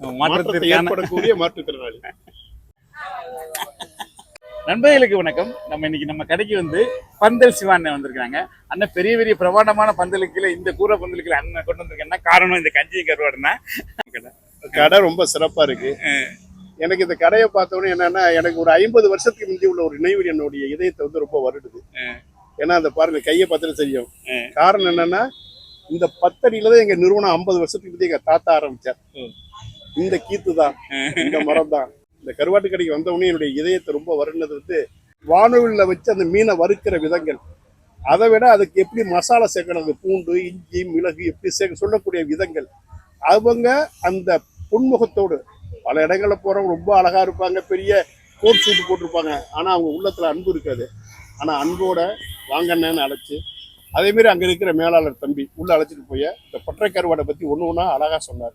மாற்றத்தை ஏற்படக்கூடிய மாற்றுத்திறனாளி நண்பர்களுக்கு வணக்கம். நம்ம இன்னைக்கு நம்ம கடைக்கு வந்து பந்தல் சிவான் வந்திருக்காங்க அண்ணன் பெரிய பெரிய பிரமாண்டமான பந்தலுக்குல இந்த கூரை பந்தலுக்குல அண்ணன் கொண்டு வந்திருக்கேன்னா காரணம் இந்த கஞ்சி கருவாடுனா கடை ரொம்ப சிறப்பா இருக்கு. எனக்கு இந்த கடையை பார்த்த உடனே என்னன்னா எனக்கு ஒரு ஐம்பது வருஷத்துக்கு முந்தி உள்ள ஒரு நினைவு என்னுடைய இதயத்தை வந்து ரொம்ப வருடுது. ஏன்னா அந்த பாருங்க கையை பார்த்துட்டு தெரியும். காரணம் என்னன்னா இந்த பத்தடியில தான் எங்க நிறுவனம் ஐம்பது வருஷத்துக்கு முந்தி எங்க தாத்தா ஆரம்பிச்சார். இந்த கீத்து தான் இந்த மரம் தான் இந்த கருவாட்டு கடைக்கு வந்த உடனே என்னுடைய இதயத்தை ரொம்ப வருடினது வந்து வானொலியில் வச்சு அந்த மீனை வறுக்கிற விதங்கள். அதை விட அதுக்கு எப்படி மசாலா சேர்க்கணும் அந்த பூண்டு இஞ்சி மிளகு எப்படி சேர்க்க சொல்லக்கூடிய விதங்கள். அவங்க அந்த புன்முகத்தோடு பல இடங்களில் போகிறவங்க ரொம்ப அழகா இருப்பாங்க பெரிய கோட் சூட் போட்டிருப்பாங்க. ஆனால் அவங்க உள்ளத்தில் அன்பு இருக்காது. ஆனால் அன்போட வாங்கண்ணன்னு அழைச்சி அதேமாரி அங்கே இருக்கிற மேலாளர் தம்பி உள்ளே அழைச்சிட்டு போய் இந்த பற்றை கருவாடை பற்றி ஒன்று ஒன்றா அழகாக சொன்னார்.